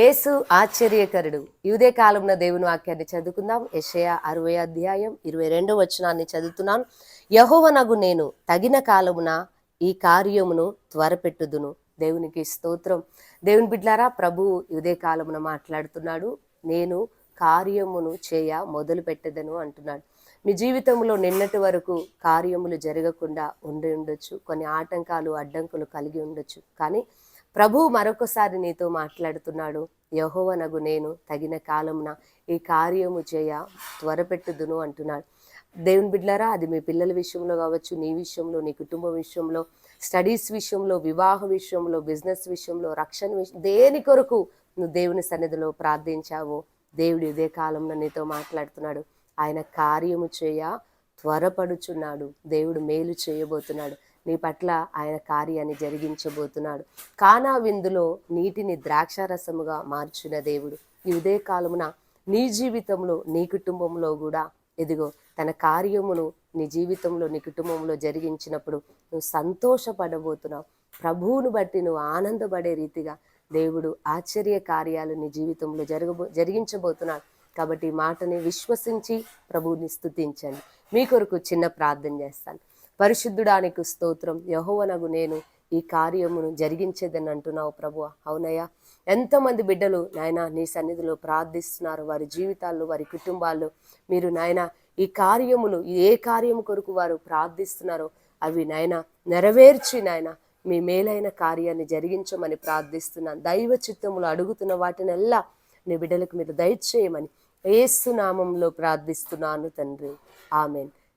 యేసు ఆశ్చర్యకరుడు. ఇదే కాలంలో దేవుని వాక్యాన్ని చదువుకుందాం. యెషయా అరవై అధ్యాయం ఇరవై రెండో వచనాన్ని చదువుతున్నాను. యహోవనగు నేను తగిన కాలమున ఈ కార్యమును త్వరపెట్టుదును. దేవునికి స్తోత్రం. దేవుని బిడ్లారా ప్రభు ఇదే కాలమున మాట్లాడుతున్నాడు. నేను కార్యమును చేయ మొదలు పెట్టదను అంటున్నాడు. మీ జీవితంలో నిన్నటి వరకు కార్యములు జరగకుండా ఉండి ఉండొచ్చు. కొన్ని ఆటంకాలు అడ్డంకులు కలిగి ఉండొచ్చు. కానీ ప్రభు మరొకసారి నీతో మాట్లాడుతున్నాడు. యహోవనగు నేను తగిన కాలమున ఈ కార్యము చేయ త్వరపెట్టుదును అంటున్నాడు. దేవుని బిడ్లారా అది మీ పిల్లల విషయంలో కావచ్చు నీ విషయంలో నీ కుటుంబం విషయంలో స్టడీస్ విషయంలో వివాహ విషయంలో బిజినెస్ విషయంలో రక్షణ విషయం దేని కొరకు నువ్వు దేవుని సన్నిధిలో ప్రార్థించావో దేవుడు ఇదే కాలంలో నీతో మాట్లాడుతున్నాడు. ఆయన కార్యము చేయ త్వరపడుచున్నాడు. దేవుడు మేలు చేయబోతున్నాడు. నీ పట్ల ఆయన కార్యాన్ని జరిగించబోతున్నాడు. కానా విందులో నీటిని ద్రాక్షారసముగా మార్చిన దేవుడు. ఈ ఉదయ కాలమున నీ జీవితంలో నీ కుటుంబంలో కూడా ఎదిగో తన కార్యమును నీ జీవితంలో నీ కుటుంబంలో జరిగించినప్పుడు నువ్వు సంతోషపడబోతున్నావు. ప్రభువును బట్టి నువ్వు ఆనందపడే రీతిగా దేవుడు ఆశ్చర్య కార్యాలు నీ జీవితంలో జరగబో జరిగించబోతున్నాడు. కాబట్టి ఈ మాటని విశ్వసించి ప్రభువుని స్తుతించండి. మీ కొరకు చిన్న ప్రార్థన చేస్తాను. పరిశుద్ధుడానికి స్తోత్రం. యహోవనగు నేను ఈ కార్యమును జరిగించేదని అంటున్నావు ప్రభు అవునయ్యా ఎంతమంది బిడ్డలు నాయన నీ సన్నిధిలో ప్రార్థిస్తున్నారు. వారి జీవితాల్లో వారి కుటుంబాల్లో మీరు నాయన ఈ కార్యములు ఏ కార్యము కొరకు వారు ప్రార్థిస్తున్నారో అవి నాయన నెరవేర్చి నాయన మీ మేలైన కార్యాన్ని జరిగించమని ప్రార్థిస్తున్నాను. దైవ చిత్తములు అడుగుతున్న వాటినెల్లా నీ బిడ్డలకు మీరు దయచేయమని ఏసు నామంలో ప్రార్థిస్తున్నాను తండ్రి. ఆమెన్.